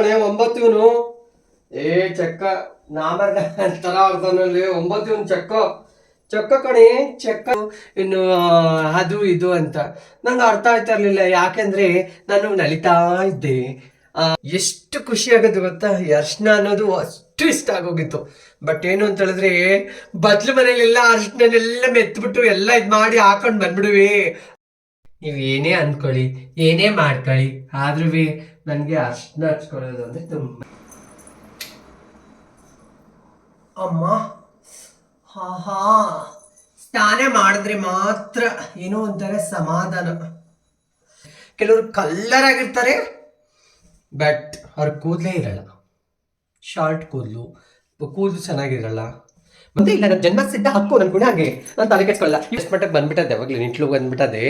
ಕಣೆ ಒಂಬತ್ತು ಇವನು ಏ ಚಕ್ಕ ನಾಮರ್ಗ ತರ ಆಡ್ತಾನಲ್ಲಿ ಒಂಬತ್ತು ಚಕ್ಕ. ಚೆಕ್ಕ ಕಣೆ, ಚಕ್ಕ. ಇನ್ನು ಅದು ಇದು ಅಂತ. ನಂಗೆ ಅರ್ಥ ಆಯ್ತಾ ಇರ್ಲಿಲ್ಲ, ಯಾಕೆಂದ್ರೆ ನಾನು ನಲಿತಾ ಇದ್ದೆ. ಎಷ್ಟು ಖುಷಿ ಆಗುತ್ತೆ ಗೊತ್ತಾ? ಅರ್ಶನ ಅನ್ನೋದು ಅಷ್ಟು ಇಷ್ಟ ಆಗೋಗಿತ್ತು. ಬಟ್ ಏನು ಅಂತ ಹೇಳಿದ್ರೆ, ಬದ್ಲು ಮನೇಲೆಲ್ಲ ಅರ್ಶನೆಲ್ಲ ಮೆತ್ಬಿಟ್ಟು ಎಲ್ಲ ಇದು ಮಾಡಿ ಹಾಕೊಂಡು ಬಂದ್ಬಿಡುವೆ. ನೀವ್ ಏನೇ ಅನ್ಕೊಳ್ಳಿ, ಏನೇ ಮಾಡ್ಕೊಳ್ಳಿ. ಆದ್ರೂ ನನಗೆ ಅರ್ಶನ ಹಚ್ಕೊಳ್ಳೋದು ಅಂದ್ರೆ ತುಂಬ ಅಮ್ಮ. ಹಾ ಹಾ ಸ್ನಾನ ಮಾಡಿದ್ರೆ ಮಾತ್ರ ಏನೋ ಒಂಥರ ಸಮಾಧಾನ. ಕೆಲವರು ಕಲ್ಲರ್ ಆಗಿರ್ತಾರೆ ಬಟ್ ಅವ್ರ ಕೂದಲೇ ಇರಲ್ಲ. ಶಾರ್ಟ್ ಕೂದಲು. ಕೂದಲು ಚೆನ್ನಾಗಿರಲ್ಲ. ಮತ್ತೆ ಇಲ್ಲ ನನ್ನ ಜನ್ಮ ಸಿದ್ಧ ಹಕ್ಕು ನನ್ನ ಕೂಡ ಹಾಗೆ. ನಾನು ತಲೆ ಕೆಡ್ಸ್ಕೊಳ್ಳಲ್ಲ. ಎಷ್ಟು ಮಟ್ಟಕ್ಕೆ ಬಂದ್ಬಿಟ್ಟದೆ ಅವಾಗಲೇ ನಿಂಟ್ಲು ಬಂದ್ಬಿಟ್ಟದೆ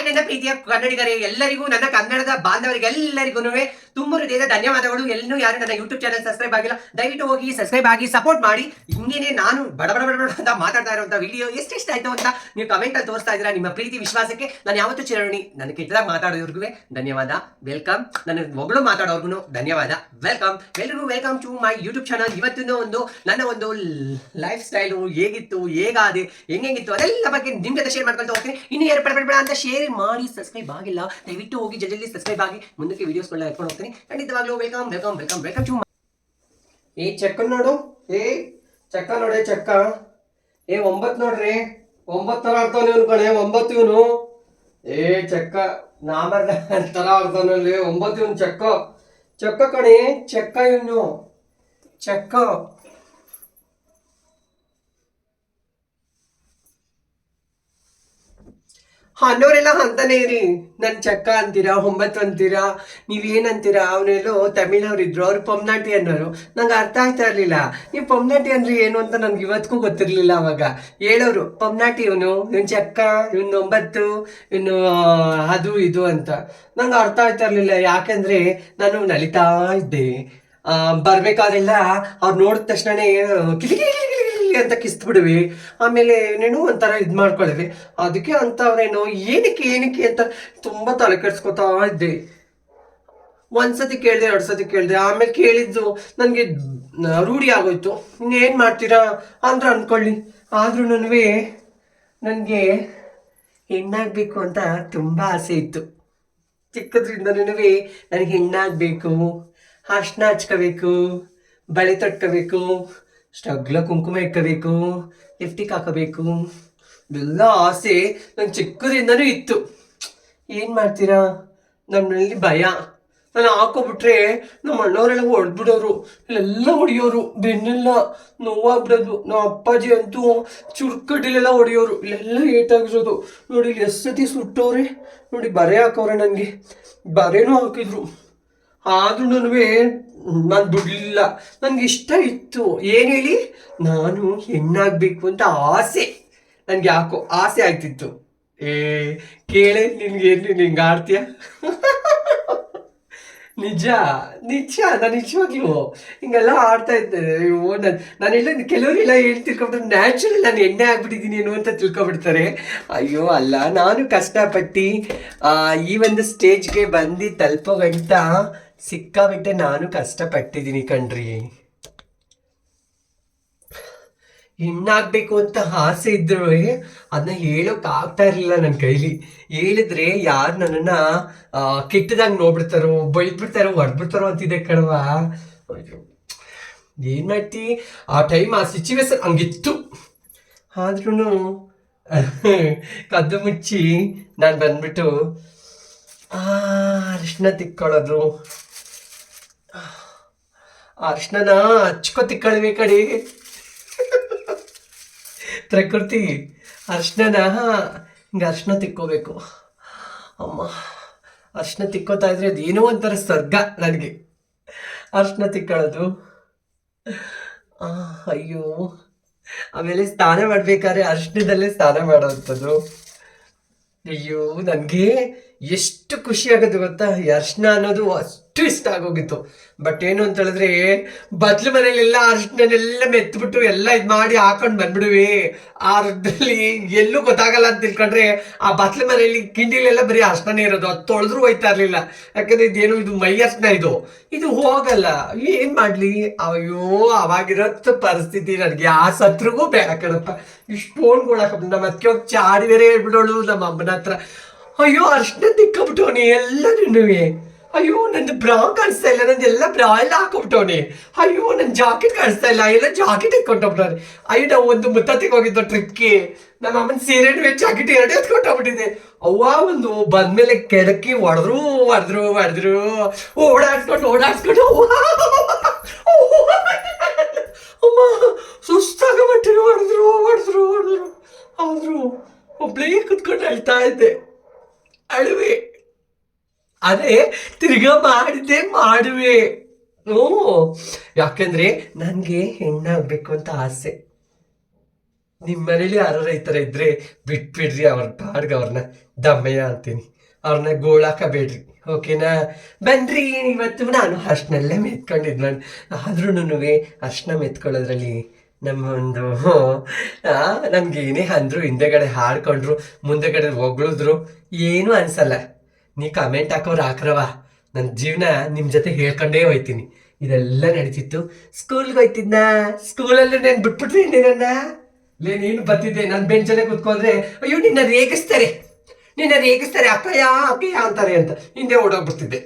ಆಯ್ ನನ್ನ ಪ್ರೀತಿಯ ಕನ್ನಡಿಗರೇ, ಎಲ್ಲರಿಗೂ ನನ್ನ ಕನ್ನಡದ ಬಾಂಧವರಿಗೆಲ್ಲರಿಗೂ ತುಂಬ ಹೃದಯದ ಧನ್ಯವಾದಗಳು. ಎಲ್ಲೂ ಯಾರು ನನ್ನ ಯೂಟ್ಯೂಬ್ ಚಾನಲ್ ಸಬ್ಸ್ಕ್ರೈಬ್ ಆಗಿಲ್ಲ. ದಯವಿಟ್ಟು ಹೋಗಿ ಸಬ್ಸ್ಕ್ರೈಬ್ ಆಗಿ ಸಪೋರ್ಟ್ ಮಾಡಿ. ಹಿಂಗೇನೆ ನಾನು ಬಡ ಬಡ ಬಡ ಅಂತ ಮಾತಾಡ್ತಾ ಇರುವಂತ ವಿಡಿಯೋ ಎಷ್ಟೆಷ್ಟು ಆಯ್ತು ಅಂತ ನೀವು ಕಮೆಂಟ್ ಅಲ್ಲಿ ತೋರಿಸ್ತಾ ಇದ್ದೀರಾ ನಿಮ್ಮ ಪ್ರೀತಿ, ವಿಶ್ವಾಸಕ್ಕೆ. ನಾನು ಯಾವತ್ತೂ ಚಿರಣಿ ನನ್ನ ಕೆಟ್ಟದಾಗ ಮಾತಾಡೋರ್ಗು ಧನ್ಯವಾದ. ವೆಲ್ಕಮ್ ನನ್ನ ಒಗಳು ಮಾತಾಡೋರ್ಗು ಧನ್ಯವಾದ. ವೆಲ್ಕಮ್ ಎಲ್ರಿಗೂ welcome to my YouTube channel ಇವತ್ತಿನ ಒಂದು, ನನ್ನ ಒಂದು ಲೈಫ್ ಸ್ಟೈಲು ಹೇಗಿತ್ತು, ಹೇಗಾದೆ ಹೆಂಗೆಂಗಿತ್ತು ಅದೆಲ್ಲ ಬಗ್ಗೆ ನಿಮ್ಗೆ ಶೇರ್ ಮಾಡ್ಕೊಳ್ತಾ ಹೋಗ್ತೀನಿ. ಇನ್ನು ಎರಡು ಅಂತ ಶೇರ್ ಮಾಡಿ ಸಬ್ಸ್ಕ್ರೈಬ್ ಆಗಿಲ್ಲ, ದಯವಿಟ್ಟು ಹೋಗಿ ಜಲ್ದಿ ಸಬ್ಸ್ಕ್ರೈಬ್ ಆಗಿ ಮುಂದಕ್ಕೆ ವಿಡಿಯೋಸ್ಗಳನ್ನ ಎತ್ಕೊಂಡು ಹೋಗ್ತೀನಿ. ಖಂಡಿತವಾಗ್ಲೂ welcome welcome welcome welcome to ಏ ಚೆಕ್ ನೋಡು. ಏ ಚಕ್ಕ ನೋಡೆ ಚಕ್ಕ ಏ ಒಂಬತ್ ನೋಡ್ರಿ. ಒಂಬತ್ತು ತರ ಆಡ್ತಾನೆ ಇವನು ಕಣೆ, ಒಂಬತ್ತು ಇವನು. ಏ ಚಕ್ಕ ನಾಮರ್ ತರ ಆಡ್ತಾನಲ್ಲಿ ಒಂಬತ್ತು ಇವನು ಚಕ್ಕ ಚಕ್ಕ ಕಣೆ ಚಕ್ಕ ಇವನು. ಚೆಕ್ಕ ಅನ್ನೋರೆಲ್ಲ ಅಂತಾನೆ ಇರಿ. ನನ್ ಚಕ್ಕ ಅಂತೀರಾ, ಒಂಬತ್ತು ಅಂತೀರಾ ನೀವೇನಂತೀರಾ ಅವನೆಲ್ಲೋ ತಮಿಳವ್ರು ಇದ್ರು ಅವ್ರು ಪೊಮ್ನಾಟಿ ಅನ್ನೋರು. ನಂಗೆ ಅರ್ಥ ಆಗ್ತಾ ಇರ್ಲಿಲ್ಲ. ನೀವು ಪೊಮ್ನಾಟಿ ಅಂದ್ರೆ ಏನು ಅಂತ ನನ್ಗೆ ಇವತ್ತಿಗೂ ಗೊತ್ತಿರ್ಲಿಲ್ಲ ಅವಾಗ. ಹೇಳೋರು, ಪೊಮ್ನಾಟಿ ಇವನು, ಇವನ್ ಚಕ್ಕ, ಇವನು ಒಂಬತ್ತು ಇವನು ಅದು ಇದು ಅಂತ. ನಂಗೆ ಅರ್ಥ ಆಗ್ತಾ ಇರ್ಲಿಲ್ಲ. ಯಾಕೆಂದ್ರೆ ನಾನು ನಲಿತಾ ಇದ್ದೆ. ಬರ್ಬೇಕಾದ್ರೆಲ್ಲ ಅವ್ರು ನೋಡಿದ ತಕ್ಷಣನೇ ಕಿಲಿ ಕಿಲಿ ಅಂತ ಕಿಸ್ತ್ ಬಿಡುವಿ ಆಮೇಲೆ ಏನೇನೋ ಒಂಥರ ಇದು ಮಾಡ್ಕೊಳ್ಳಿವಿ ಅದಕ್ಕೆ ಅಂಥವ್ರೇನೋ ಏನಕ್ಕೆ ಏನಕ್ಕೆ ಅಂತ ತುಂಬಾ ತಲೆ ಕೆಡ್ಸ್ಕೊತಾ ಇದ್ದೆ. ಒಂದ್ಸತಿ ಕೇಳಿದೆ ಎರಡು ಸತಿ ಕೇಳಿದೆ. ಆಮೇಲೆ ಕೇಳಿದ್ದು ನನಗೆ ರೂಢಿ ಆಗೋಯ್ತು. ಇನ್ನೇನು ಮಾಡ್ತೀರಾ? ಅಂದ್ರೆ ಅನ್ಕೊಳ್ಳಿ. ಆದರೂ ನನಗೆ ನನಗೆ ಹೆಣ್ಣಾಗಬೇಕು ಅಂತ ತುಂಬ ಆಸೆ ಇತ್ತು. ಚಿಕ್ಕದ್ರಿಂದ ನನಗೆ ಹೆಣ್ಣಾಗಬೇಕು ಅರ್ಶನ ಹಚ್ಕೋಬೇಕು, ಬಳೆ ತೊಟ್ಕೋಬೇಕು ಸ್ಟಗ್ಲ ಕುಂಕುಮ ಇಕ್ಕಬೇಕು ಲಿಫ್ಟಿಗೆ ಹಾಕಬೇಕು ಎಲ್ಲ ಆಸೆ ನಂಗೆ ಚಿಕ್ಕದ್ರಿಂದನೂ ಇತ್ತು. ಏನು ಮಾಡ್ತೀರಾ? ನಮ್ಮಲ್ಲಿ ಭಯ. ನಾನು ಹಾಕೋಬಿಟ್ರೆ ನಮ್ಮ ಅಣ್ಣವರೆಲ್ಲ ಹೊಡೆದ್ಬಿಡೋರು. ಇಲ್ಲೆಲ್ಲ ಹೊಡೆಯೋರು. ಬೆನ್ನೆಲ್ಲ ನೋವಾಗ್ಬಿಡೋದು. ನಮ್ಮ ಅಪ್ಪಾಜಿ ಅಂತೂ ಚುರುಕಡ್ಡಿಲೆಲ್ಲ ಹೊಡೆಯೋರು. ಇಲ್ಲೆಲ್ಲ ಏಟಾಗಿರೋದು. ನೋಡಿ ಇಲ್ಲಿ ಎಷ್ಟು ಸತಿ ಸುಟ್ಟವ್ರೆ ನೋಡಿ ಬರೆ ಹಾಕೋರೆ ನನಗೆ. ಬರೆನೂ ಹಾಕಿದ್ರು. ಆದ್ರೂ ನಾನು ದುಡ್ಲಿಲ್ಲ. ನನಗೆ ಇಷ್ಟ ಇತ್ತು. ಏನು ಹೇಳಿ? ನಾನು ಹೆಣ್ಣಾಗ್ಬೇಕು ಅಂತ ಆಸೆ. ನನ್ಗೆ ಯಾಕೋ ಆಸೆ ಆಗ್ತಿತ್ತು. ಏ, ಕೇಳೆ, ನಿನ್ಗೆ ಏನು ನಿಂಗೆ ಆಡ್ತೀಯ? ನಿಜ ನಿಜ, ನಾನು ನಿಜವಾಗ್ಲೂ ಹಿಂಗೆಲ್ಲ ಆಡ್ತಾ ಇದ್ದೆ. ಅಯ್ಯೋ, ನಾನು, ನಾನೆಲ್ಲ ಕೆಲವರೆಲ್ಲ ಹೇಳಿ ತಿಳ್ಕೊಬಿಟ್ಟು ನ್ಯಾಚುರಲ್ ನಾನು ಎಣ್ಣೆ ಆಗ್ಬಿಟ್ಟಿದ್ದೀನಿ ಏನು ಅಂತ ತಿಳ್ಕೊಬಿಡ್ತಾರೆ. ಅಯ್ಯೋ, ಅಲ್ಲ, ನಾನು ಕಷ್ಟಪಟ್ಟು ಈ ಒಂದು ಸ್ಟೇಜ್ಗೆ ಬಂದು ತಲುಪೋ ಸಿಕ್ಕಾಬಿಟ್ಟೆ ನಾನು ಕಷ್ಟಪಟ್ಟಿದ್ದೀನಿ ಕಣ್ರಿ. ಹೆಣ್ಣಾಗಬೇಕು ಅಂತ ಆಸೆ ಇದ್ರು ಅದನ್ನ ಹೇಳೋಕ್ ಆಗ್ತಾ ಇರಲಿಲ್ಲ ನನ್ನ ಕೈಲಿ. ಹೇಳಿದ್ರೆ ಯಾರು ನನ್ನನ್ನ ಕೆಟ್ಟದಾಗ ನೋಡ್ಬಿಡ್ತಾರೋ, ಬೈದ್ಬಿಡ್ತಾರೋ ಹೊಡ್ಬಿಡ್ತಾರೋ ಅಂತಿದೆ ಕಣವಾ ಏನ್ ಮಾಡ್ತಿ? ಆ ಟೈಮ್ ಆ ಸಿಚುವೇಶನ್ ಹಂಗಿತ್ತು. ಆದ್ರೂ ಕದ್ದು ಮುಚ್ಚಿ ನಾನು ಬಂದ್ಬಿಟ್ಟು ಅರಿಶಿನ ತಿಕ್ಕೊಳ್ಳೋದು. ಅರಿಶಿನ ಹಚ್ಕೊ ತಿಕ್ಕಳ್ವಿ ಕಡಿ ಪ್ರಕೃತಿ ಅರ್ಶನ ಹಿಂಗೆ ಅರ್ಶನ ತಿಕ್ಕೋಬೇಕು. ಅಮ್ಮ, ಅರ್ಶನ ತಿಕ್ಕೋತಾ ಇದ್ರೆ ಅದೇನೋ ಒಂಥರ ಸ್ವರ್ಗ ನನಗೆ. ಅರ್ಶನ ತಿಕ್ಕೊಳ್ಳೋದು ಅಯ್ಯೋ. ಆಮೇಲೆ ಸ್ನಾನ ಮಾಡ್ಬೇಕಾದ್ರೆ ಅರ್ಶನದಲ್ಲೇ ಸ್ನಾನ ಮಾಡೋವಂಥದ್ದು ಅಯ್ಯೋ, ನನಗೆ ಎಷ್ಟು ಖುಷಿ ಆಗೋದು ಗೊತ್ತಾ? ಅರ್ಶನ ಅನ್ನೋದು ಅಷ್ಟು ಇಷ್ಟ ಆಗೋಗಿತ್ತು. ಬಟ್ ಏನು ಅಂತ ಹೇಳಿದ್ರೆ ಬತ್ಲು ಮನೇಲೆಲ್ಲ ಅರ್ಶನೆಲ್ಲ ಮೆತ್ಬಿಟ್ಟು ಎಲ್ಲ ಇದು ಮಾಡಿ ಹಾಕೊಂಡು ಬಂದ್ಬಿಡುವಿ. ಆ ಅರ್ಧದಲ್ಲಿ ಎಲ್ಲೂ ಗೊತ್ತಾಗಲ್ಲ ಅಂತ ತಿಳ್ಕೊಂಡ್ರೆ, ಆ ಬತ್ಲು ಮನೆಯಲ್ಲಿ ಕಿಂಡಿಲೆಲ್ಲ ಬರೀ ಅರ್ಶನೇ ಇರೋದು. ಅದು ತೊಳೆದ್ರೂ ಹೋಯ್ತಾ ಇರಲಿಲ್ಲ. ಯಾಕಂದ್ರೆ ಇದೇನು, ಇದು ಮೈ ಅರ್ಶನ ಇದು. ಇದು ಹೋಗಲ್ಲ. ಏನ್ ಮಾಡ್ಲಿ? ಅಯ್ಯೋ, ಅವಾಗಿರತ್ತ ಪರಿಸ್ಥಿತಿ ನನಗೆ. ಆ ಸತ್ರಿಗೂ ಬೇಡ ಕಣಪ್ಪ. ಇಷ್ಟು ಫೋನ್ಗಳಾಕ ನಮ್ಮ ಅದಕ್ಕೆ ಹೋಗಿ ಚಾಡಿ ಬೇರೆ ಹೇಳ್ಬಿಡೋಳು ನಮ್ಮ ಅಮ್ಮನ ಹತ್ರ. ಅಯ್ಯೋ, ಅರ್ಶನ ಎಲ್ಲ ಎಲ್ಲರೂ ಅಯ್ಯೋ ನಂದು ಬ್ರಾ ಕಾಣಿಸ್ತಾ ಇಲ್ಲ ನಂದು ಎಲ್ಲ ಬ್ರಾ ಎಲ್ಲ ಹಾಕೊಬಿಟ್ಟವನಿ ಅಯ್ಯೋ ನನ್ನ ಜಾಕೆಟ್ ಕಾಣಿಸ್ತಾ ಇಲ್ಲ ಎಲ್ಲ ಜಾಕೆಟ್ ಎತ್ಕೊಂಡೋಗ್ಬಿಟ್ಟವ್ರೆ ಅಯ್ಯೋ ನಾವು ಒಂದು ಮುತ್ತತ್ತಿಗೆ ಹೋಗಿದ್ದೋ ಟ್ರಿಪ್ಗೆ ನಮ್ಮ ಅಮ್ಮನ ಸೀರೆ ಜಾಕೆಟ್ ಎರಡು ಎತ್ಕೊಂಡೋಗ್ಬಿಟ್ಟಿದೆ ಅವ್ವ ಒಂದು ಬಂದ್ಮೇಲೆ ಕೆಡಕಿ ಹೊಡೆದ್ರು ಹೊಡೆದ್ರು ಹೊಡೆದ್ರು ಓಡಾಡ್ಸ್ಕೊಂಡು ಓಡಾಡ್ಸ್ಕೊಂಡು ಅವ್ವ ಅಮ್ಮ ಸುಸ್ತಾಗಬಿಟ್ಟಿರು ಹೊಡೆದ್ರು ಹೊಡೆದ್ರು ಹೊಡೆದ್ರು ಆದ್ರು ಒಬ್ಳೇ ಕುತ್ಕೊಂಡು ಅಳ್ತಾ ಇದ್ದೆ ಅಳುವೆ ಅದೇ ತಿರ್ಗಾ ಮಾಡುವೆ. ಹ್ಞೂ ಯಾಕಂದ್ರೆ ನನಗೆ ಹೆಣ್ಣಾಗ್ಬೇಕು ಅಂತ ಆಸೆ. ನಿಮ್ಮ ಮನೇಲಿ ಯಾರು ರೈತರ ಇದ್ರೆ ಬಿಟ್ಬಿಡ್ರಿ ಅವ್ರ ಪಾಡ್ಗೆ ಅವ್ರನ್ನ ದಮ್ಮಯ್ಯ ಅಂತೀನಿ. ಅವ್ರನ್ನ ಗೋಳಾಕಬೇಡ್ರಿ. ಓಕೆನಾ? ಬನ್ರಿ ಇವತ್ತು ನಾನು ಅಷ್ಟನಲ್ಲೇ ಮೆತ್ಕೊಂಡಿದ್ ನಾನು. ಆದ್ರೂ ಅರ್ಶನ ಮೆತ್ಕೊಳ್ಳೋದ್ರಲ್ಲಿ ನಮ್ಮ ಒಂದು ನಮ್ಗೆ ಏನೇ ಅಂದ್ರು, ಹಿಂದೆಗಡೆ ಹಾಡ್ಕೊಂಡ್ರು, ಮುಂದೆಗಡೆ ಹೊಗಳಿದ್ರು, ಏನೂ ಅನ್ಸಲ್ಲ. ನೀ ಕಮೆಂಟ್ ಹಾಕೋರು ಹಾಕ್ರವ ನನ್ನ ಜೀವನ ನಿಮ್ಮ ಜೊತೆ ಹೇಳ್ಕೊಂಡೇ ಹೋಯ್ತೀನಿ. ಇದೆಲ್ಲ ನಡೀತಿತ್ತು. ಸ್ಕೂಲ್ಗೆ ಹೋಯ್ತಿದ್ನ? ಸ್ಕೂಲಲ್ಲಿ ನಾನು ಬಿಟ್ಬಿಟ್ರಿ ನನ್ನ ನೀನು ಬರ್ತಿದ್ದೆ. ನನ್ನ ಬೆಂಚಲ್ಲೇ ಕುತ್ಕೊಂಡ್ರೆ, ಅಯ್ಯೋ, ನಿನ್ನ ರೇಗಿಸ್ತಾರೆ. ನಿನ್ನ ರೇಗಿಸ್ತಾರೆ. ಅಕ್ಕಯ್ಯ ಅಕ್ಕಯ್ಯ ಅಂತಾರೆ ಅಂತ. ಹಿಂದೆ ಓಡೋಗ್ಬಿಡ್ತಿದ್ದೆ.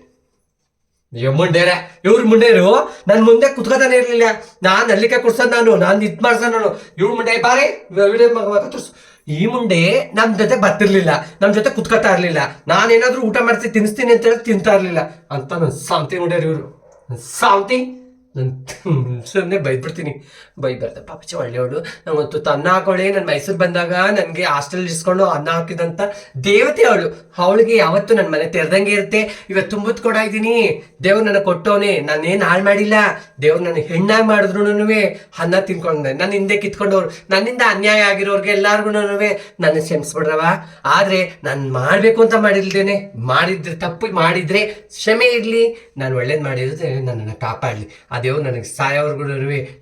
ಅಯ್ಯೋ ಮುಂಡೇರ ಇವ್ರ ಮುಂಡೇರು ನನ್ನ ಮುಂದೆ ಕುತ್ಕೋತಾನೆ ಇರ್ಲಿಲ್ಲ. ನಾನು ಅಲ್ಲಿಗೆ ಕುಡ್ಸೋದು ನಾನು ನಾನು ಇದ್ ಮಾಡ್ಸೋದು ನಾನು. ಇವ್ರ ಮುಂಡೆ, ಬಾರೆ, ವಿಡಿಯೋ ತೋರ್ಸು. ಈ ಮುಂಡೆ ನಮ್ ಜೊತೆ ಬರ್ತಿರ್ಲಿಲ್ಲ, ನಮ್ ಜೊತೆ ಕುತ್ಕೋತಾ ಇರ್ಲಿಲ್ಲ. ನಾನೇನಾದ್ರೂ ಊಟ ಮಾಡ್ಸಿ ತಿನ್ನಿಸ್ತೀನಿ ಅಂತ ಹೇಳಿ ತಿಂತಾ ಇರ್ಲಿಲ್ಲ. ಅಂತ ನನ್ ಸಾಂತಿ ನೋಡ್ಯಾರ ಇವರು. ಸಾಂತಿ ನನ್ ಸುಮ್ಮನೆ ಬೈದ್ಬಿಡ್ತೀನಿ. ಬೈಬಾರ್ದು. ಪಾಪಚ ಒಳ್ಳೆಯವಳು. ನಂಗೊಂದು ಅನ್ನ ಹಾಕೊಳ್ಳಿ ನಾನು ಮೈಸೂರು ಬಂದಾಗ ನನಗೆ ಹಾಸ್ಟೆಲ್ ಇಸ್ಕೊಂಡು ಅನ್ನ ಹಾಕಿದಂತ ದೇವತೆ ಅವಳು. ಅವಳಿಗೆ ಯಾವತ್ತು ನನ್ನ ಮನೆ ತೆರೆದಂಗೆ ಇರುತ್ತೆ. ಇವತ್ತು ತುಂಬುತ್ ಕೊಡ ಇದ್ದೀನಿ. ದೇವ್ರು ನನಗೆ ಕೊಟ್ಟವನೆ. ನಾನೇನು ಹಾಳು ಮಾಡಿಲ್ಲ. ದೇವ್ರು ನನಗೆ ಹೆಣ್ಣಾಗಿ ಮಾಡಿದ್ರು ಅನ್ನ ತಿನ್ಕೊಂಡೆ ನನ್ನ ಹಿಂದೆ ಕಿತ್ಕೊಂಡವ್ರು. ನನ್ನಿಂದ ಅನ್ಯಾಯ ಆಗಿರೋರ್ಗೆ ಎಲ್ಲಾರ್ಗು ನನ್ನ ಕ್ಷಮಿಸ್ಬಿಡ್ರವ ಆದ್ರೆ ನಾನು ಮಾಡಬೇಕು ಅಂತ ಮಾಡಿಲ್ದೇನೆ. ಮಾಡಿದ್ರೆ ತಪ್ಪು, ಮಾಡಿದ್ರೆ ಕ್ಷಮೆ ಇರಲಿ. ನಾನು ಒಳ್ಳೇದು ಮಾಡಿದ್ರೆ ನನ್ನನ್ನು ಕಾಪಾಡಲಿ. ದೇವ್ರು ನನಗೆ ಸಾಯೋರ್ಗು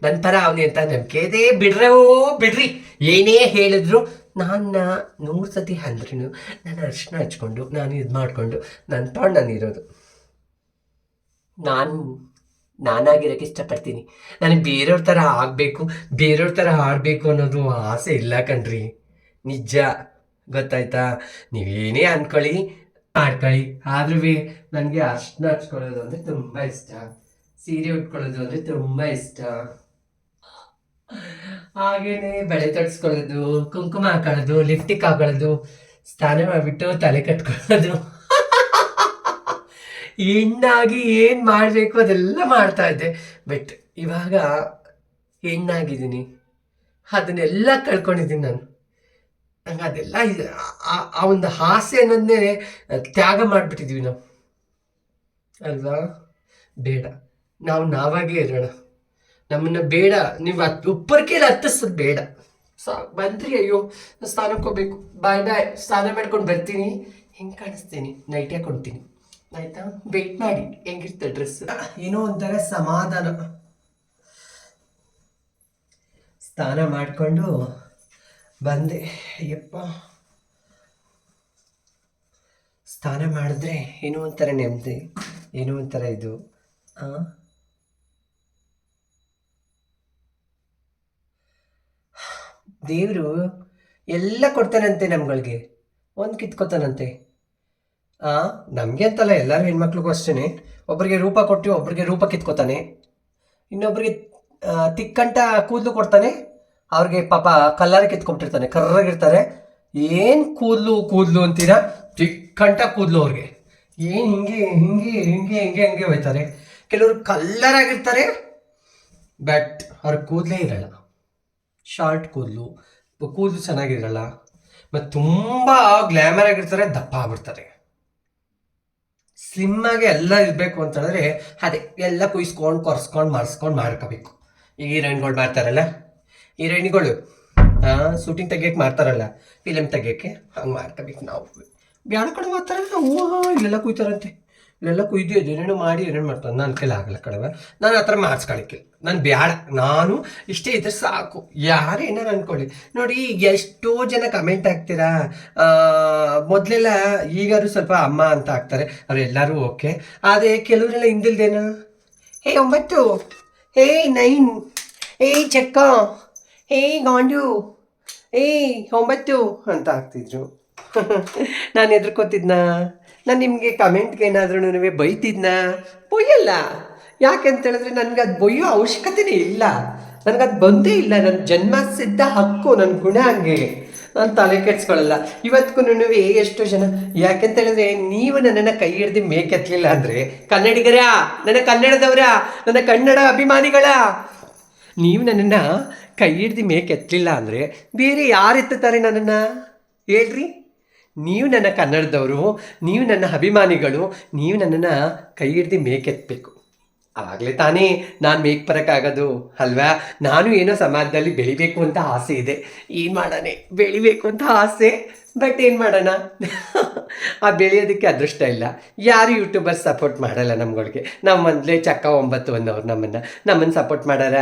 ನನ್ನ ಥರ ಅವನಿ ಅಂತ ನಂಬಿಕೆ ಇದೇ. ಬಿಡ್ರೆ ಓ, ಬಿಡ್ರಿ. ಏನೇ ಹೇಳಿದ್ರು ನನ್ನ ನೂರು ಸತಿ ಅಂದ್ರೂ ನಾನು ಅರ್ಶನ ಹಚ್ಕೊಂಡು, ನಾನು ಇದು ಮಾಡಿಕೊಂಡು ನನ್ನ ಪಾಡ್ ನಾನು ಇರೋದು. ನಾನು, ನಾನಾಗಿರೋಕ್ಕೆ ಇಷ್ಟಪಡ್ತೀನಿ. ನನಗೆ ಬೇರೆಯವ್ರ ಥರ ಆಗಬೇಕು, ಬೇರೆಯವ್ರ ಥರ ಆಡಬೇಕು ಅನ್ನೋದು ಆಸೆ ಇಲ್ಲ ಕಣ್ರಿ. ನಿಜ. ಗೊತ್ತಾಯ್ತಾ? ನೀವೇನೇ ಅಂದ್ಕೊಳ್ಳಿ ಮಾಡ್ಕೊಳ್ಳಿ. ಆದ್ರೂ ನನಗೆ ಅರ್ಶನ ಹಚ್ಕೊಳ್ಳೋದು ಅಂದರೆ ತುಂಬ ಇಷ್ಟ. ಸೀರೆ ಉಟ್ಕೊಳ್ಳೋದು ಅಂದರೆ ತುಂಬ ಇಷ್ಟ. ಹಾಗೇನೆ ಬಳೆ ತೊಡ್ಸ್ಕೊಳ್ಳೋದು, ಕುಂಕುಮ ಹಾಕೊಳ್ಳೋದು ಲಿಪ್ಟಿಕ್ ಹಾಕೊಳ್ಳೋದು, ಸ್ನಾನ ಮಾಡಿಬಿಟ್ಟು ತಲೆ ಕಟ್ಕೊಳ್ಳೋದು. ಹೆಣ್ಣಾಗಿ ಏನು ಮಾಡಬೇಕು ಅದೆಲ್ಲ ಮಾಡ್ತಾ ಇದ್ದೆ. ಬಟ್ ಇವಾಗ ಹೆಣ್ಣಾಗಿದ್ದೀನಿ. ಅದನ್ನೆಲ್ಲ ಕಳ್ಕೊಂಡಿದ್ದೀನಿ ನಾನು. ನಂಗೆ ಅದೆಲ್ಲ ಆ ಒಂದು ಹಾಸ್ಯ ಅನ್ನೋದನ್ನೇ ತ್ಯಾಗ ಮಾಡಿಬಿಟ್ಟಿದ್ವಿ ನಾವು. ಅಲ್ವಾ? ಬೇಡ. ನಾವು ನಾವಾಗೇ ಇರೋಣ. ನಮ್ಮನ್ನ ಬೇಡ, ನೀವು ಉಪ್ಪರ್ಕೇಲಿ ಹತ್ತಿಸೋದು ಬೇಡ. ಸಾ, ಬಂದ್ರಿ, ಅಯ್ಯೋ, ನಾನು ಸ್ನಾನಕ್ಕೆ ಹೋಗ್ಬೇಕು. ಬಾಯ್ ಬಾಯ್, ಸ್ನಾನ ಮಾಡ್ಕೊಂಡು ಬರ್ತೀನಿ. ಹೆಂಗೆ ಕಾಣಿಸ್ತೀನಿ? ನೈಟ್ ಹಾಕೊಳ್ತೀನಿ ಆಯ್ತಾ? ವೆಯ್ಟ್ ಮಾಡಿ. ಹೆಂಗಿರ್ತದೆ ಡ್ರೆಸ್ ಏನೋ ಒಂಥರ ಸಮಾಧಾನ. ಸ್ನಾನ ಮಾಡಿಕೊಂಡು ಬಂದೆ. ಅಯ್ಯಪ್ಪ. ಸ್ನಾನ ಮಾಡಿದ್ರೆ ಏನೋ ಒಂಥರ ನೆಮ್ಮದಿ, ಏನೋ ಒಂಥರ ಇದು, ಆ? ದೇವರು ಎಲ್ಲ ಕೊಡ್ತಾನಂತೆ ನಮ್ಗಳಿಗೆ. ಒಂದು ಕಿತ್ಕೋತಾನಂತೆ. ಆ, ನಮಗೆ ಅಂತಲ್ಲ ಎಲ್ಲರೂ ಹೆಣ್ಮಕ್ಳಿಗೂ ಅಷ್ಟೇ ಒಬ್ಬರಿಗೆ ರೂಪ ಕೊಟ್ಟು ಒಬ್ಬರಿಗೆ ರೂಪ ಕಿತ್ಕೋತಾನೆ. ಇನ್ನೊಬ್ಬರಿಗೆ ತಿಕ್ಕಂಟ ಕೂದಲು ಕೊಡ್ತಾನೆ. ಅವ್ರಿಗೆ ಪಾಪ ಕಲ್ಲರ್ ಕಿತ್ಕೊಂಡಿರ್ತಾನೆ ಕರ್ರಾಗಿರ್ತಾರೆ. ಏನು ಕೂದಲು ಕೂದಲು ಅಂತೀರಾ? ತಿಕ್ಕಂಟ ಕೂದಲು ಅವ್ರಿಗೆ. ಏನು ಹಿಂಗೆ ಹಿಂಗೆ ಹಿಂಗೆ ಹಿಂಗೆ ಹಿಂಗೆ ಹೋಯ್ತಾರೆ. ಕೆಲವರು ಕಲ್ಲರಾಗಿರ್ತಾರೆ, ಬಟ್ ಅವ್ರ ಕೂದಲೇ ಇರಲ್ಲ. ಶಾರ್ಟ್ ಕೂದಲು. ಕೂದಲು ಚೆನ್ನಾಗಿರಲ್ಲ. ಮತ್ತು ತುಂಬ ಗ್ಲ್ಯಾಮರ್ ಆಗಿರ್ತಾರೆ, ದಪ್ಪ ಆಗ್ಬಿಡ್ತಾರೆ. ಸ್ಲಿಮ್ ಆಗಿ ಎಲ್ಲ ಇರಬೇಕು ಅಂತಂದ್ರೆ ಅದೇ, ಎಲ್ಲ ಕುಯ್ಸ್ಕೊಂಡು, ಕೊರ್ಸ್ಕೊಂಡು, ಮಾಡಿಸ್ಕೊಂಡು ಮಾಡ್ಕೋಬೇಕು. ಈಗ ಹೀರೋಯಿನ್ಗಳು ಮಾಡ್ತಾರಲ್ಲ? ಹೀರೋಯಿನ್ಗಳು ಶೂಟಿಂಗ್ ತೆಗಿಯಕ್ಕೆ ಮಾಡ್ತಾರಲ್ಲ? ಫಿಲಮ್ ತೆಗಿಯೋಕ್ಕೆ, ಹಂಗೆ ಮಾಡ್ಕೋಬೇಕು ನಾವು. ಬ್ಯಾಡ ಕಡೆ ಮಾಡ್ತಾರಲ್ಲ ಹೂವು ಇಲ್ಲೆಲ್ಲ ಕುಯ್ತಾರಂತೆ. ಇಲ್ಲೆಲ್ಲ ಕುಯ್ದು ಏನೇನೋ ಮಾಡಿ ಏನೇನು ಮಾಡ್ತಾನೆ. ನನ್ನ ಕೈಲಿ ಆಗಲ್ಲ ಕಡವ ನಾನು ಆ ಥರ ಮಾಡಿಸ್ಕೊಳಕ್ಕಿಲ್ಲ ನಾನು ಬ್ಯಾಡ. ನಾನು ಇಷ್ಟೇ ಇದ್ರೆ ಸಾಕು. ಯಾರು ಏನಾರು ಅನ್ಕೊಳ್ಳಿ. ನೋಡಿ ಎಷ್ಟೋ ಜನ ಕಮೆಂಟ್ ಆಗ್ತೀರಾ ಮೊದಲೆಲ್ಲ ಈಗಾರು ಸ್ವಲ್ಪ ಅಮ್ಮ ಅಂತ ಆಗ್ತಾರೆ ಅವರೆಲ್ಲರೂ ಓಕೆ ಆದರೆ ಕೆಲವರೆಲ್ಲ ಹಿಂದಿಲ್ದೇನೋ? ಹೇ, ಒಂಬತ್ತು. ಹೇ, ನೈನ್. ಹೇ, ಚೆಕ್ಕ. ಹೇ, ಗಾಂಡು. ಏ ಒಂಬತ್ತು ಅಂತ ಆಗ್ತಿದ್ರು ನಾನು ಎದ್ರಕೋತಿದ್ನ ನಾನು ನಿಮಗೆ ಕಮೆಂಟ್ಗೆ ಏನಾದ್ರೂ ಬೈತಿದ್ನ? ಬೊಯ್ಯಲ್ಲ. ಯಾಕೆಂತ ಹೇಳಿದ್ರೆ ನನಗೆ ಅದು ಬೊಯ್ಯೋ ಅವಶ್ಯಕತೆನೇ ಇಲ್ಲ. ನನಗದು ಬಂದೇ ಇಲ್ಲ. ನನ್ನ ಜನ್ಮ ಸಿದ್ಧ ಹಕ್ಕು ನನ್ನ ಗುಣ ಹಂಗೆ. ನಾನು ತಲೆ ಕೆಡ್ಸ್ಕೊಳ್ಳಲ್ಲ ಇವತ್ತಿಗೂ ಎಷ್ಟೋ ಜನ. ಯಾಕೆಂತ ಹೇಳಿದ್ರೆ ನೀವು ನನ್ನನ್ನು ಕೈ ಹಿಡ್ದು ಮೇಕೆತ್ತಲಿಲ್ಲ ಅಂದರೆ ಕನ್ನಡಿಗರ, ನನ್ನ ಕನ್ನಡದವರ, ನನ್ನ ಕನ್ನಡ ಅಭಿಮಾನಿಗಳ. ನೀವು ನನ್ನನ್ನು ಕೈ ಹಿಡ್ದು ಮೇಕೆತ್ತಲಿಲ್ಲ ಅಂದರೆ ಬೇರೆ ಯಾರು ಎತ್ತುತ್ತಾರೆ ನನ್ನನ್ನು? ಹೇಳ್ರಿ. ನೀವು ನನ್ನ ಕನ್ನಡದವರು, ನೀವು ನನ್ನ ಅಭಿಮಾನಿಗಳು, ನೀವು ನನ್ನನ್ನು ಕೈ ಹಿಡ್ದು ಮೇಕೆತ್ತಬೇಕು ಆವಾಗಲೇ ತಾನೇ ನಾನು ಮೇಕ್ ಬರೋಕ್ಕಾಗೋದು, ಅಲ್ವಾ? ನಾನು ಏನೋ ಸಮಾಜದಲ್ಲಿ ಬೆಳಿಬೇಕು ಅಂತ ಆಸೆ ಇದೆ. ಏನು ಮಾಡೋಣ, ಬೆಳಿಬೇಕು ಅಂತ ಆಸೆ? ಬಟ್ ಏನು ಮಾಡೋಣ? ಆ ಬೆಳೆಯೋದಕ್ಕೆ ಅದೃಷ್ಟ ಇಲ್ಲ. ಯಾರು ಯೂಟ್ಯೂಬರ್ಸ್ ಸಪೋರ್ಟ್ ಮಾಡಲ್ಲ ನಮ್ಗಳಿಗೆ? ನಾವು ಮೊದಲೇ ಚಕ್ಕ ಒಂಬತ್ತು ಅನ್ನೋರು ನಮ್ಮನ್ನು. ನಮ್ಮನ್ನು ಸಪೋರ್ಟ್ ಮಾಡಾರ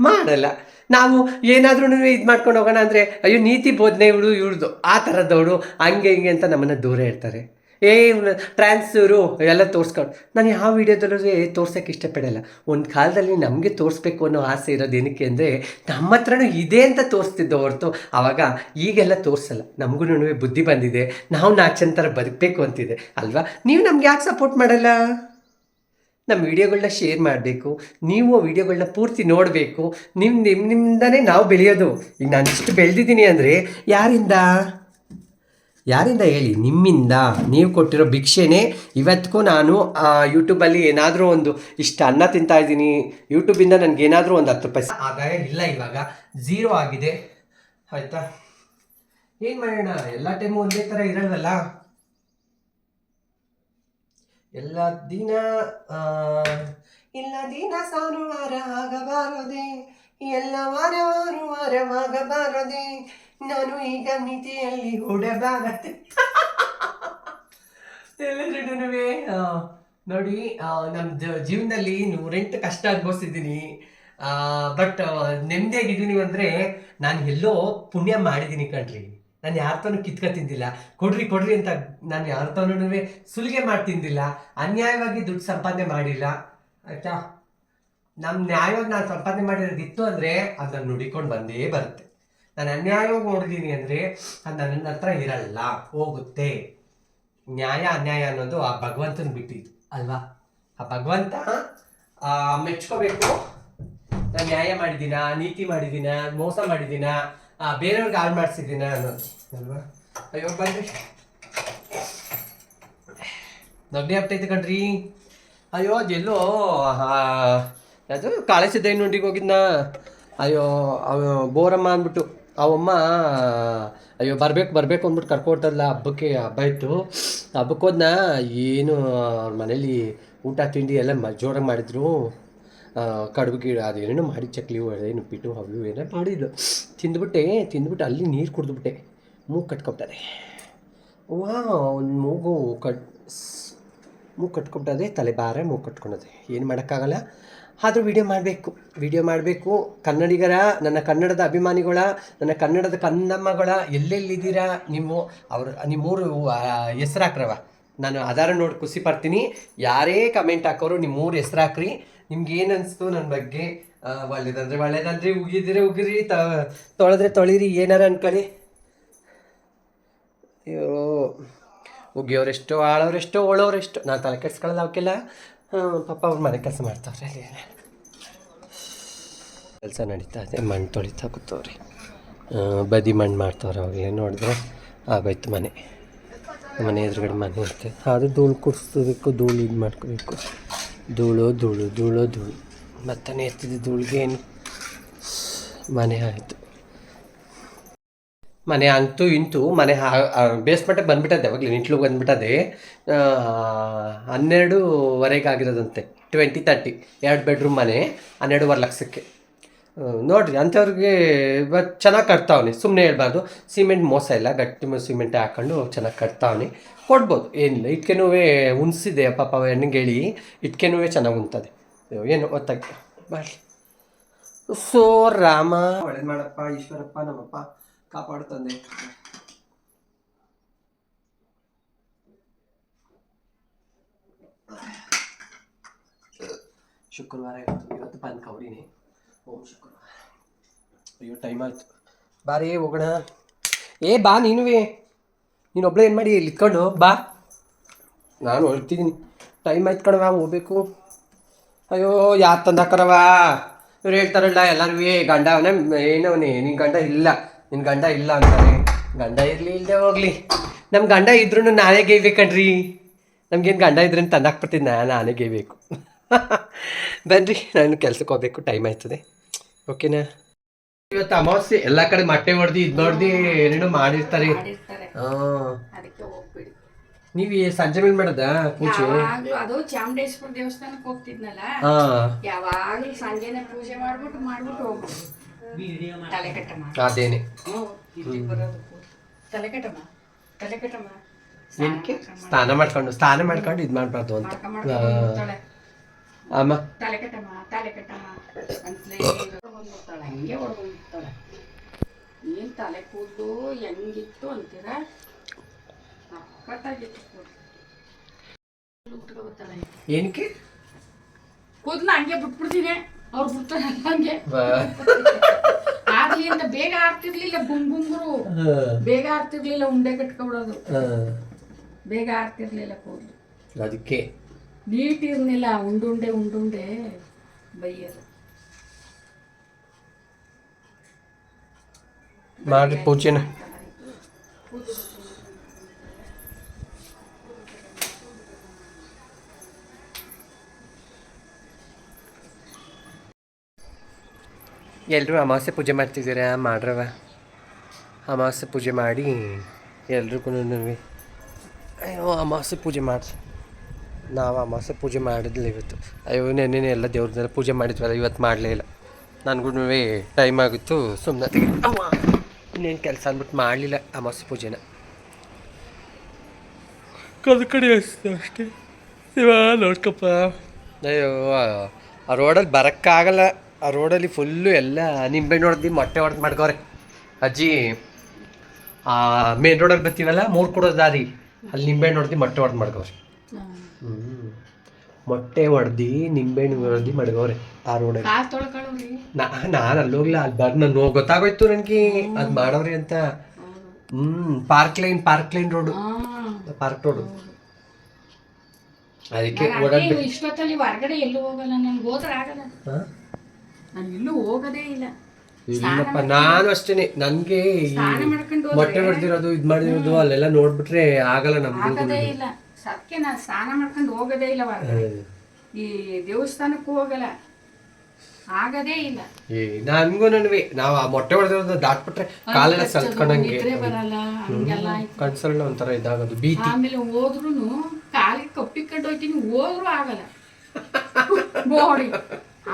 ಮಾಡಲ್ಲ. ನಾವು ಏನಾದ್ರೂ ಇದು ಮಾಡ್ಕೊಂಡು ಹೋಗೋಣ ಅಂದರೆ, ಅಯ್ಯೋ, ನೀತಿ ಬೋಧನೆ ಇವಳು ಇವ್ರದ್ದು ಆ ಥರದವಳು ಹಂಗೆ ಹಿಂಗೆ ಅಂತ ನಮ್ಮನ್ನು ದೂರ ಇರ್ತಾರೆ ಏ ಟ್ರಾನ್ಸ್ ಟ್ರಾನ್ಸ್ರು ಎಲ್ಲ ತೋರಿಸ್ಕೊಂಡು. ನಾನು ಯಾವ ವಿಡಿಯೋದಲ್ಲೂ ತೋರ್ಸೋಕ್ಕೆ ಇಷ್ಟಪಡಲ್ಲ. ಒಂದು ಕಾಲದಲ್ಲಿ ನಮಗೆ ತೋರಿಸ್ಬೇಕು ಅನ್ನೋ ಆಸೆ ಇರೋದು ಏನಕ್ಕೆ ಅಂದರೆ, ನಮ್ಮ ಹತ್ರನೂ ಇದೆ ಅಂತ ತೋರಿಸ್ತಿದ್ದೋ ಹೊರತು ಆವಾಗ ಈಗೆಲ್ಲ ತೋರಿಸಲ್ಲ. ನಮಗೂ ಬುದ್ಧಿ ಬಂದಿದೆ. ನಾವು ನಾಲ್ಕು ಥರ ಬದುಕಬೇಕು ಅಂತಿದೆ. ಅಲ್ವಾ? ನೀವು ನಮ್ಗೆ ಯಾಕೆ ಸಪೋರ್ಟ್ ಮಾಡಲ್ಲ? ನಮ್ಮ ವಿಡಿಯೋಗಳನ್ನ ಶೇರ್ ಮಾಡಬೇಕು, ನೀವು ವಿಡಿಯೋಗಳನ್ನ ಪೂರ್ತಿ ನೋಡಬೇಕು ನಿಮ್ಮ ನಿಮ್ಮ ನಿಮ್ಮಿಂದನೇ ನಾವು ಬೆಳೆಯೋದು. ಈಗ ನಾನು ಇಷ್ಟು ಬೆಳೆದಿದ್ದೀನಿ ಅಂದರೆ ಯಾರಿಂದ? ಯಾರಿಂದ ಹೇಳಿ? ನಿಮ್ಮಿಂದ. ನೀವು ಕೊಟ್ಟಿರೋ ಭಿಕ್ಷೆನೇ ಇವತ್ತಿಗೂ ನಾನು ಯೂಟ್ಯೂಬಲ್ಲಿ ಏನಾದರೂ ಒಂದು ಇಷ್ಟು ಅನ್ನ ತಿಂತಾ ಇದ್ದೀನಿ. ಯೂಟ್ಯೂಬಿಂದ ನನಗೆ ಏನಾದರೂ ಒಂದು ಹತ್ತು ರೂಪಾಯಿ ಆದಾಯ ಇಲ್ಲ ಇವಾಗ. ಝೀರೋ ಆಗಿದೆ. ಆಯಿತಾ? ಏನು ಮಾಡೋಣ? ಎಲ್ಲ ಟೈಮು ಒಂದೇ ಥರ ಇರಲ್ವಲ್ಲ? ಎಲ್ಲ ದಿನ ಇಲ್ಲ ದಿನ ಸಾರುವಾರ ಆಗಬಾರದೆ, ಎಲ್ಲ ವಾರ ವಾರ ವಾರವಾಗಬಾರದೆ ನಾನು ಈಗ ಮಿತಿಯಲ್ಲಿ ಓಡಬಾರದೆ. ಎಲ್ಲರೂ ನೋಡಿ ನಮ್ಮ ಜೀವನದಲ್ಲಿ ನೂರೆಂಟು ಕಷ್ಟ ಅನುಭವಿಸಿದ್ದೀನಿ. ಬಟ್ ನೆಮ್ಮದಿಯಾಗಿದ್ದೀನಿ ಅಂದರೆ ನಾನು ಎಲ್ಲೋ ಪುಣ್ಯ ಮಾಡಿದ್ದೀನಿ ಕಣ್ರಿ. ನಾನು ಯಾರ ಕಿತ್ಕೊ ತಿಂದಿಲ್ಲ ಕೊಡ್ರಿ ಕೊಡ್ರಿ ಅಂತ ನಾನು ಯಾರ ತನೂ ಸುಲಿಗೆ ಮಾಡಿ ತಿಂದಿಲ್ಲ. ಅನ್ಯಾಯವಾಗಿ ದುಡ್ಡು ಸಂಪಾದನೆ ಮಾಡಿಲ್ಲ. ಆಯ್ತಾ? ನಮ್ಮ ನ್ಯಾಯವಾಗಿ ನಾನು ಸಂಪಾದನೆ ಮಾಡಿರೋದಿತ್ತು ಅಂದರೆ ಅದು ನಾನು ನುಡಿಕೊಂಡು ಬಂದೇ ಬರುತ್ತೆ. ನಾನು ಅನ್ಯಾಯವಾಗಿ ನೋಡಿದ್ದೀನಿ ಅಂದರೆ ಅದು ನನ್ನ ಹತ್ರ ಇರಲ್ಲ, ಹೋಗುತ್ತೆ. ನ್ಯಾಯ, ಅನ್ಯಾಯ ಅನ್ನೋದು ಆ ಭಗವಂತನ ಬಿಟ್ಟಿದ್ದು, ಅಲ್ವಾ? ಆ ಭಗವಂತ ಮೆಚ್ಕೋಬೇಕು. ನಾನು ನ್ಯಾಯ ಮಾಡಿದ್ದೀನ, ನೀತಿ ಮಾಡಿದ್ದೀನ, ಮೋಸ ಮಾಡಿದ್ದೀನ ಬೇರೆಯವ್ರಿಗೆ ಹಾಳು ಮಾಡಿಸಿದ್ದೀನ ಅನ್ನೋದು, ಅಲ್ವಾ? ಅಯ್ಯೋ ಬನ್ರಿ ನಗ್ಡಿ ಆಗ್ತೈತೆ ಕಣ್ರಿ. ಅಯ್ಯೋ, ಅದೆಲ್ಲೋ ಅದು ಕಾಳೆ ಸಿದ್ದಯ್ಯನೊಂದಿಗೆ ಹೋಗಿದ್ನ. ಅಯ್ಯೋ ಅವ ಬೋರಮ್ಮ ಅಂದ್ಬಿಟ್ಟು. ಅವಮ್ಮ, ಅಯ್ಯೋ, ಬರ್ಬೇಕು, ಬರಬೇಕು ಅಂದ್ಬಿಟ್ಟು ಕರ್ಕೊಡ್ತಲ್ಲ ಹಬ್ಬಕ್ಕೆ ಹಬ್ಬ ಇತ್ತು. ಹಬ್ಬಕ್ಕೆ ಹೋದ್ನ, ಏನು, ಅವ್ರ ಮನೇಲಿ ಊಟ, ತಿಂಡಿ ಎಲ್ಲ ಮ, ಜೋರಾಗಿ ಮಾಡಿದ್ರು. ಕಡುಬು ಗಿಡ ಅದೇನೇನೋ ಮಾಡಿ ಚಕ್ಲಿ ಏನು ಪಿಟ್ಟು ಅವು ಏನೋ ಮಾಡಿದ್ದು. ತಿಂದ್ಬಿಟ್ಟೆ, ತಿಂದ್ಬಿಟ್ಟು ಅಲ್ಲಿ ನೀರು ಕುಡಿದ್ಬಿಟ್ಟೆ. ಮೂಗು ಕಟ್ಕೊಬಿಟ್ಟದೆ. ವಾ ಒಂದು ಮೂಗು ಕಟ್, ಮೂಗು ಕಟ್ಕೊಬಿಟ್ಟದೆ ತಲೆ ಭಾರ ಮೂಗು ಕಟ್ಕೊಳದೆ. ಏನು ಮಾಡೋಕ್ಕಾಗಲ್ಲ. ಆದರೂ ವಿಡಿಯೋ ಮಾಡಬೇಕು. ವಿಡಿಯೋ ಮಾಡಬೇಕು. ಕನ್ನಡಿಗರ, ನನ್ನ ಕನ್ನಡದ ಅಭಿಮಾನಿಗಳ, ನನ್ನ ಕನ್ನಡದ ಕನ್ನಮ್ಮಗಳ, ಎಲ್ಲೆಲ್ಲಿದ್ದೀರಾ ನೀವು? ಅವರು, ನಿಮ್ಮೂರು ಹೆಸ್ರು ಹಾಕ್ರವ. ನಾನು ಆಧಾರ ನೋಡಿ ಖುಷಿ ಪಡ್ತೀನಿ ಯಾರೇ ಕಮೆಂಟ್ ಹಾಕೋರು ನಿಮ್ಮೂರು ಹೆಸ್ರು ಹಾಕ್ರಿ. ನಿಮ್ಗೆ ಏನು ಅನಿಸ್ತು ನನ್ನ ಬಗ್ಗೆ ಒಳ್ಳೇದಂದ್ರೆ ಒಳ್ಳೇದಂದ್ರೆ ಉಗಿದ್ರೆ ಉಗಿರಿ, ತ, ತೊಳೆದ್ರೆ ತೊಳಿರಿ, ಏನಾರ ಅನ್ಕೊಳ್ಳಿ. ಅಯ್ಯೋ, ಉಗಿಯೋರೆಷ್ಟೋ, ಆಳೋರೆಷ್ಟೋ ಓಳೋರೆಷ್ಟೋ ನಾನು ತಲೆ ಕೆಡ್ಸ್ಕೊಳ್ಳಲ್ಲ ಅವಕ್ಕೆಲ್ಲ. ಪಾಪ ಅವ್ರ ಮನೆ ಕೆಲಸ ಮಾಡ್ತಾವ್ರೆ, ಅಲ್ಲಿ ಕೆಲಸ ನಡೀತಾ ಇದೆ, ಮಣ್ಣು ತೊಳಿತಾ ಕೂತವ್ರಿ. ಬದಿ ಮಣ್ಣು ಮಾಡ್ತಾವ್ರೆ ಏನು ನೋಡಿದ್ರೆ ಆಗೋಯ್ತು ಮನೆ. ಮನೆ ಎದುರುಗಡೆ ಮನೆ ಇರುತ್ತೆ. ಅದು ಧೂಳು ಕುಡಿಸ್ಬೇಕು, ಧೂಳು ಇದು ಮಾಡ್ಕೋಬೇಕು. ಧೂಳು ಧೂಳು ಧೂಳು ಧೂಳು. ಮತ್ತೆ ಎತ್ತಿದ ಧೂಳಿಗೆ ಏನು? ಮನೆ ಆಯಿತು. ಮನೆ ಅಂತೂ ಇಂತೂ ಮನೆ ಬೇಸ್ಮೆಂಟಿಗೆ ಬಂದ್ಬಿಟ್ಟದೆ ಅವಾಗಲೇ ನಿಂಟ್ಲು ಬಂದ್ಬಿಟ್ಟದೆ ಹನ್ನೆರಡುವರೆಗೆ ಆಗಿರೋದಂತೆ ಟ್ವೆಂಟಿ ತರ್ಟಿ ಎರಡು ಬೆಡ್ರೂಮ್ ಮನೆ, ಹನ್ನೆರಡೂವರೆ ಲಕ್ಷಕ್ಕೆ. ನೋಡ್ರಿ, ಅಂಥವ್ರಿಗೆ ಇವತ್ತು ಚೆನ್ನಾಗಿ ಕಟ್ತಾವ್ನಿ. ಸುಮ್ಮನೆ ಹೇಳ್ಬಾರ್ದು. ಸಿಮೆಂಟ್ ಮೋಸ ಇಲ್ಲ. ಗಟ್ಟಿ ಸಿಮೆಂಟ್ ಹಾಕೊಂಡು ಚೆನ್ನಾಗಿ ಕಟ್ತಾವ್ನಿ. ಕೊಡ್ಬೋದು. ಏನಿಲ್ಲ. ಇಟ್ಕೆನೂ ಉಣ್ಸಿದೆ. ಪಾಪ ಹೆಣ್ಣಿಗೆ ಹೇಳಿ ಇಟ್ಕೆನೂ ಚೆನ್ನಾಗಿ ಉಣ್ತದೆ. ಏನು ಒತ್ತಾಗಿ ಬರಲಿ ಸೋ, ರಾಮ. ಒಳ್ಳೇದು ಮಾಡಪ್ಪ. ಈಶ್ವರಪ್ಪ, ನಮ್ಮಪ್ಪ ಕಾಪಾಡ್ತಂದೆ. ಶುಕ್ರವಾರ ಇವತ್ತು ಇವತ್ತು ಕೌರಿನಿ ಓಂ ಅಯ್ಯೋ ಟೈಮ್ ಆಯ್ತು. ಬಾರೇ ಹೋಗೋಣ. ಏ ಬಾ ನೀನುವೇ ನೀನು ಒಬ್ಬಳೇ ಏನು ಮಾಡಿ ಇಲ್ಲಿ ಇಟ್ಕೊಂಡು ಬಾ. ನಾನು ಹೊರಡ್ತಿದ್ದೀನಿ ಟೈಮ್ ಆಯ್ತು ಕಣವ ಹೋಗ್ಬೇಕು. ಅಯ್ಯೋ ಯಾರು ತಂದಾಕರವ ಇವ್ರು ಹೇಳ್ತಾರಲ್ಲ ಎಲ್ಲರೂ ಗಂಡ ಅವನೇ ಏನವನೇ ನಿನ್ನ ಗಂಡ ಇಲ್ಲ. ನಿನ್ನ ಗಂಡ ಇಲ್ಲ ಅಂತಾರೆ. ಗಂಡ ಇರಲಿ ಇಲ್ಲದೆ ಹೋಗಲಿ. ನಮ್ಮ ಗಂಡ ಇದ್ರೂ ನಾನೇ ಗೇಯ್ಬೇಕಣ್ರಿ ನಮ್ಗೇನು ಗಂಡ ಇದ್ರೆ ತಂದಾಕ್ಬಿಡ್ತೀನಿ ನಾನು ನಾನೇ ಗೇಯ್ಬೇಕು. ಬನ್ರಿ ನಾನು ಕೆಲ್ಸಕ್ಕೆ ಹೋಗ್ಬೇಕು. ಟೈಮ್ ಆಯ್ತದೆ. ಓಕೆನಾ ಇವತ್ತು ಅಮಾವಾಸ್ಯೆ ಎಲ್ಲ ಕಡೆ ಮೊಟ್ಟೆ ಹೊಡ್ದು ಇದು ನೋಡ್ದಿ ಏನೇನೋ ಮಾಡಿರ್ತಾರೆ. ಮಾಡಿರ್ತಾರೆ. ಹಾಂ. ಅದಕ್ಕೆ ಹೋಗ್ಬಿಡಿ. ನೀವು ಈ ಸಂಜೆ ಮೇಲೆ ಮಾಡದ ಪೂಜೆ? ಯಾವಾಗ್ಲೂ ಅದು ಚಾಮುಂಡೇಶ್ವರ ದೇವಸ್ಥಾನಕ್ಕೆ ಹೋಗ್ತಿದ್ನಲ್ಲ? ಹಾಂ. ಯಾವಾಗ್ಲೂ ಸಂಜೆನೆ ಪೂಜೆ ಮಾಡ್ಬಿಟ್ಟು ಮಾಡ್ಬಿಟ್ಟು ಹೋಗ್ಬಿಡು. ತಲೆ ಕಟ್ಟಮ್ಮ. ಅದೇನೆ. ಹ್ಮ್, ಇಲ್ಲಿಗ್ ಬರೋದು ತಲೆ ಕಟ್ಟಮ್ಮ. ತಲೆ ಕಟ್ಟಮ್ಮ. ಏನಕ್ಕೆ? ಸ್ನಾನ ಮಾಡ್ಕೊಂಡು ಸ್ನಾನ ಮಾಡ್ಕೊಂಡು ಇದು ಮಾಡ್ಬಾರ್ದು ಅಂತ. ಮಾಡ್ಕೊಂಡ್ ಮಾಡ್ಕೊಂಡ್ ಹೋಗ್ತಾಳೆ. ಅಮ್ಮ ತಲೆ ಕಟ್ಟಮ್ಮ ತಲೆ ಕಟ್ಟಮ್ಮ. ಅಂತಲೇ ಬಂದ್ಬಿಡ್ತಾಳೆ ಹಂಗೆ ಹೊಡ್ಕೊಂಡ್ಬಿಡ್ತಾಳೆ ನೀನ್ ತಲೆ ಕೂದಲು ಹೆಂಗಿತ್ತು ಅಂತೀರ? ಕೂದ್ಲು. ಏನಕ್ಕೆ? ಕೂದಲು ಹಂಗೆ ಬಿಟ್ಬಿಡ್ತೀನಿ. ಅವ್ರು ಬಿಡ್ತಾರೆ ಹಂಗೆ. ಆಗ್ಲಿ ಅಂತ ಬೇಗ ಆಗ್ತಿರ್ಲಿಲ್ಲ ಗುಂ ಗುಂಗುರು ಬೇಗ ಆಗ್ತಿರ್ಲಿಲ್ಲ ಉಂಡೆ ಕಟ್ಕೊಬಿಡೋದು. ಬೇಗ ಆಗ್ತಿರ್ಲಿಲ್ಲ ಕೂದಲು. ಅದಕ್ಕೆ. ನೀಟ್ ಇರ್ಲಿಲ್ಲ ಉಂಡುಂಡೆ ಉಂಡುಂಡೆ ಬೈಯೋದು. ಮಾಡ್ರಿ ಪೂಜೆನ ಎಲ್ಲರೂ ಅಮಾವಾಸ್ಯೆ ಪೂಜೆ ಮಾಡ್ತಿದ್ದೀರಾ? ಮಾಡ್ರವ. ಅಮಾವಾಸ್ಯೆ ಪೂಜೆ ಮಾಡಿ ಎಲ್ರಿಗೂ ಅಯ್ಯೋ, ಅಮಾವಾಸ್ಯೆ ಪೂಜೆ ಮಾಡಿ, ನಾವು ಅಮಾವಾಸ್ಯೆ ಪೂಜೆ ಮಾಡಿದ್ಲ ಇವತ್ತು. ಅಯ್ಯೋ, ನೆನ್ನೆ ಎಲ್ಲ ದೇವ್ರನ್ನೆಲ್ಲ ಪೂಜೆ ಮಾಡಿದ್ವಲ್ಲ, ಇವತ್ತು ಮಾಡಲೇ ಇಲ್ಲ. ನನಗೂ ಟೈಮ್ ಆಗಿತ್ತು ಸುಮ್ಮನೆ ಇನ್ನೇನು ಕೆಲಸ ಅಂದ್ಬಿಟ್ಟು ಮಾಡಲಿಲ್ಲ ಅಮಾವಾಸ್ಯೆ ಪೂಜೆನ. ಕದ ಕಡೆ ಅಷ್ಟೇ. ಶಿವ ನೋಡ್ಕಪ್ಪ. ಅಯ್ಯೋ ಆ- ರೋಡಲ್ಲಿ ಬರೋಕ್ಕಾಗಲ್ಲ. ಆ ರೋಡಲ್ಲಿ ಫುಲ್ಲು ಎಲ್ಲ ನಿಂಬೆ ಹೊಡೆದು ಮೊಟ್ಟೆ ಹೊಡೆದು ಮಾಡ್ಕೋರೆ ಅಜ್ಜಿ ಆ ಮೇನ್ ರೋಡಲ್ಲಿ ಬರ್ತೀವಲ್ಲ ಮೂರು ಕೊಡೋ ದಾರಿ ಅಲ್ಲಿ ನಿಂಬೆಹಣ್ಣು ಹೊಡೆದು ಮೊಟ್ಟೆ ಹೊಡೆದು ಮಾಡ್ಕೋರಿ ಹ್ಞೂ ಮೊಟ್ಟೆ ಒಡ್ದಿ ನಿಂಬೆಹಣ್ಣು ಹೊಡ್ದು ಮಡ್ಗವ್ರೆ ಆ ರೋಡಲ್ಲಿ ತೊಳ್ಕೊಳ್ಳೋರಿ ನಾನು ಅಲ್ಲಿ ಹೋಗ್ಲ. ಅಲ್ಲಿ ಬರ್ ನಾನು ಗೊತ್ತಾಗೋಯ್ತು ನನಗೆ. ಅದು ಮಾಡವ್ರಿ ಅಂತ. ಹ್ಮ್ park line park line road park road ಅದಕ್ಕೆ ಓಡಾಡ್ಬೇಕು. ಇಷ್ಟೊತ್ತಲ್ಲಿ ಹೊರಗಡೆ ಎಲ್ಲೂ ಹೋಗಲ್ಲ ನನ್ಗೆ ಹೋದ್ರೆ ಆಗಲ್ಲ? ನಾನು ಎಲ್ಲೂ ಹೋಗೋದೇ ಇಲ್ಲ. ಇಲ್ಲಪ್ಪ ನಾನು ಅಷ್ಟೇನೆ. ನನಗೆ ಮೊಟ್ಟೆ ಹೊಡ್ದಿರೋದು ಇದು ಮಾಡಿರೋದು ಅಲ್ಲೆಲ್ಲ ನೋಡ್ಬಿಟ್ರೆ ಆಗಲ್ಲ ನಮ್ಗೆ. ಸತ್ಯ ನಾನು ಸ್ನಾನ ಮಾಡ್ಕೊಂಡು ಹೋಗೋದೇ ಇಲ್ಲ ಹೊರಗಡೆ. ಈ ದೇವಸ್ಥಾನಕ್ಕೂ ಹೋಗಲ್ಲ. ಆಗದೇ ಇಲ್ಲ. ನನ್ಗೂ ನನ್ವಿ. ನಾವು ಆ ಮೊಟ್ಟೆ ಹೊಡೆದಿರೋದು ದಾಟ್ಬಿಟ್ರೆ ಕಾಲೆಲ್ಲ ಸಲ್ತ್ಕೊಂಡಂಗೆ ಬರಲ್ಲ ಹಂಗೆಲ್ಲ. ಕನ್ಸಲ್ನ ಒಂಥರ ಇದಾಗೋದು ಭೀತಿ. ಆಮೇಲೆ ಹೋದ್ರು ಕಾಲಿಗೆ ಕಪ್ಪಿಕೊಂಡು ಹೋಗ್ತೀನಿ ಹೋದ್ರು ಆಗಲ್ಲ. ಬೋಡಿ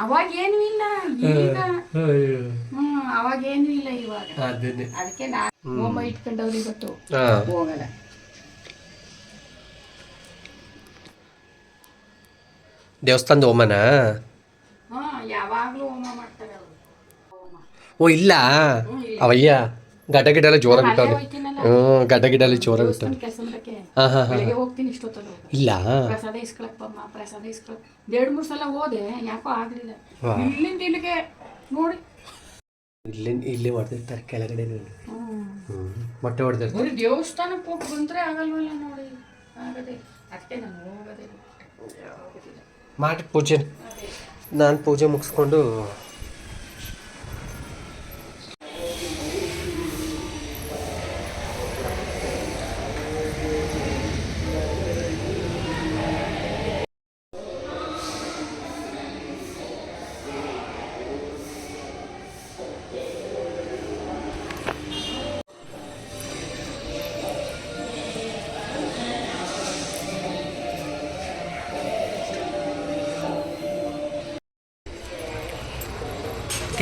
ಅವಾಗ ಏನು ಇಲ್ಲ ಈಗ. ಹ್ಮ್ ಅವಾಗ ಏನು ಇಲ್ಲ ಇವಾಗ. ಅದಕ್ಕೆ ನಾನು ಹೋಮ. ಗೊತ್ತು. ಇವತ್ತು ಹೋಗಲ್ಲ. ದೇವಸ್ಥಾನದ ಹೋಮನ? ಅವರು. ಓ ಇಲ್ಲ. ಅವಯ್ಯ ಗಡ್ಡ ಗಿಡ ಎಲ್ಲ ಜೋರಾಗಿ ಬಿಟ್ಟವ್ರೆ. ಹ್ಞೂ ಗಡ್ಡ ಗಿಡ ಎಲ್ಲ ಜೋರಾಗಿ ಬಿಟ್ಟವ್ರೆ. ಹಾಂ ಹಾಂ ಹಾಂ. ಹೋಗ್ತೀನಿ ಇಷ್ಟೊತ್ತಲ್ಲಿ ಇಲ್ಲ. ಪ್ರಸಾದ ಇಸ್ಕೊಳಕ್ಕಮ್ಮ ಪ್ರಸಾದ ಇಸ್ಕೊಳಕ್. ಎರಡು ಮೂರು ಸಲ ಹೋದೆ ಯಾಕೋ ಆಗಲಿಲ್ಲ. ವಾ. ಇಲ್ಲಿಂದ ಇಲ್ಲಿಗೆ ನೋಡಿ. ಇಲ್ಲೇ ಇಲ್ಲೇ ಹೊಡೆದಿರ್ತಾರೆ ಕೆಳಗಡೆ ಹ್ಞೂ. ಮೊಟ್ಟೆ ಹೊಡೆದಿರ್ತಾರೆ. ದೇವಸ್ಥಾನಕ್ಕೆ ಹೋಗಿ ಬಂದ್ರೆ ಆಗಲ್ವಲ್ಲ ನೋಡಿ. ಆಗದೆ ಅದಕ್ಕೆ ನಾನು ಹೋಗೋದೇ ಮಾಡಿ ಪೂಜೆ ನಾನು ಪೂಜೆ ಮುಗಿಸ್ಕೊಂಡು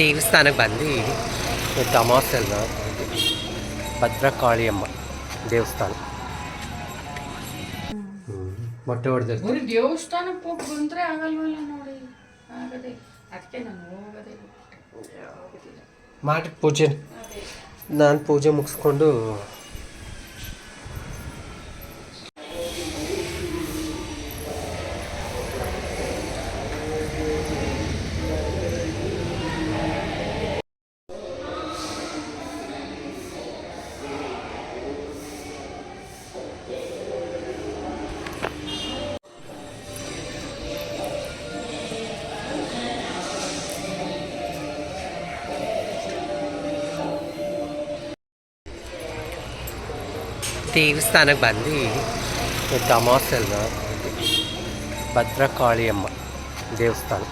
ದೇವಸ್ಥಾನಕ್ಕೆ ಬಂದು ಇವತ್ತು ಅಮಾವಾಸ್ಯೆ ಅಲ್ವಾ ಭದ್ರಕಾಳಿಯಮ್ಮ ದೇವಸ್ಥಾನ. ಮೊಟ್ಟೆ ಹೊಡೆದ ದೇವಸ್ಥಾನಕ್ಕೆ ಹೋಗಿ ಬಂದರೆ ಆಗಲ್ವಲ್ಲ ನೋಡಿ. ಆಗದೆ ಅದಕ್ಕೆ ನಾನು ಹೋಗೋದೇ. ಮಾಡಿ ಪೂಜೆ. ನಾನು ಪೂಜೆ ಮುಗಿಸ್ಕೊಂಡು ದೇವಸ್ಥಾನಕ್ಕೆ ಬಂದು ಇವತ್ತು ಅಮಾವಾಸ್ಯೆ ಅಲ್ವಾ ಭದ್ರಕಾಳಿಯಮ್ಮ ದೇವಸ್ಥಾನ